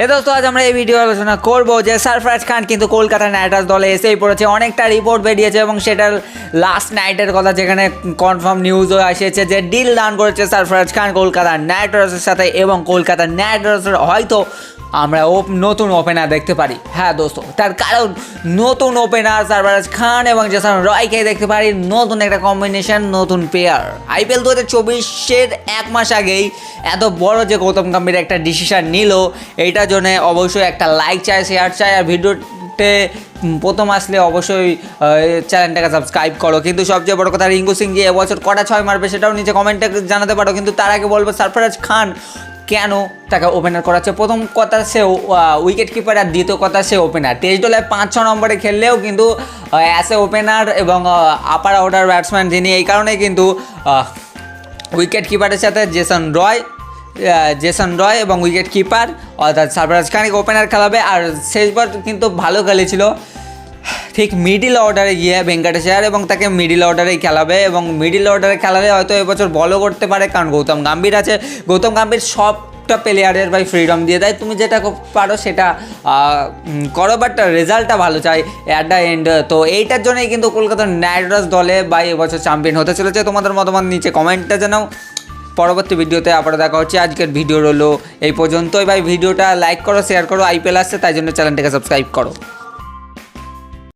এ দোস্ত, আজ আমরা এই ভিডিও আলোচনা করব যে সারফরাজ খান কিন্তু কলকাতা নাইট দলে এসেই পড়েছে। অনেকটা রিপোর্ট বেরিয়েছে এবং সেটার লাস্ট নাইটের কথা যেখানে কনফার্ম নিউজও এসেছে যে ডিল দান করেছে সারফরাজ খান কলকাতা নাইট রাইডার্সের সাথে এবং কলকাতা নাইট রাইডার্সের হয়তো আমরা নতুন ওপেনার দেখতে পারি। হ্যাঁ দোস্ত, তার কারণ নতুন ওপেনার সারফরাজ খান এবং জেসন রয়কে দেখতে পারি। নতুন একটা কম্বিনেশন নতুন পেয়ার আইপিএল দু হাজার চব্বিশের এক মাস আগেই এত বড় যে গৌতম গম্ভীর একটা ডিসিশন নিল, এইটার জন্য অবশ্যই একটা লাইক চাই শেয়ার চাই। আর ভিডিওতে প্রথম আসলে অবশ্যই চ্যানেলটাকে সাবস্ক্রাইব করো। কিন্তু সবচেয়ে বড় কথা, রিঙ্কু সিং যে এবছর কটা ছয় মারবে সেটাও নিচে কমেন্টে জানাতে পারো। কিন্তু তার আগে বলব, সারফরাজ খান কেন তাকে ওপেনার করাচ্ছে? প্রথম কথা সে উইকেট কিপার আর দ্বিতীয় কথা সে ওপেনার টেস্ট দলে পাঁচ ছ নম্বরে খেললেও কিন্তু অ্যাজ এ ওপেনার এবং আপার অর্ডার ব্যাটসম্যান যিনি, এই কারণে কিন্তু উইকেট কিপারের সাথে জেসন রয় জেসন রয় এবং উইকেট কিপার অর্থাৎ সারফরাজ খানিক ওপেনার খেলাবে। আর শেষবার কিন্তু ভালো খেলেছিল। ঠিক মিডিল অর্ডারে গিয়ে ভেঙ্কটেশ্বর এবং তাকে মিডিল অর্ডারেই খেলাবে এবং মিডিল অর্ডারে খেলালে হয়তো এবছর বলও করতে পারে কারণ গৌতম গাম্ভীর আছে। গৌতম গাম্ভীর সবটা প্লেয়ারের ভাই ফ্রিডম দিয়ে দেয়। তুমি যেটা পারো সেটা করো বাট রেজাল্টটা ভালো চাই অ্যাট দ্য এন্ড তো এইটার জন্যই কিন্তু কলকাতার নাইট রাইডার্স দলে বা এবছর চ্যাম্পিয়ন হতে চলেছে। তোমাদের মতামত নিচে কমেন্টটা জানাও। পরবর্তী ভিডিওতে আবার দেখা হচ্ছে। আজকের ভিডিও রইল এই পর্যন্তই। ভাই, ভিডিওটা লাইক করো শেয়ার করো। আইপিএল আসছে, তাই জন্য চ্যানেলটাকে সাবস্ক্রাইব করো।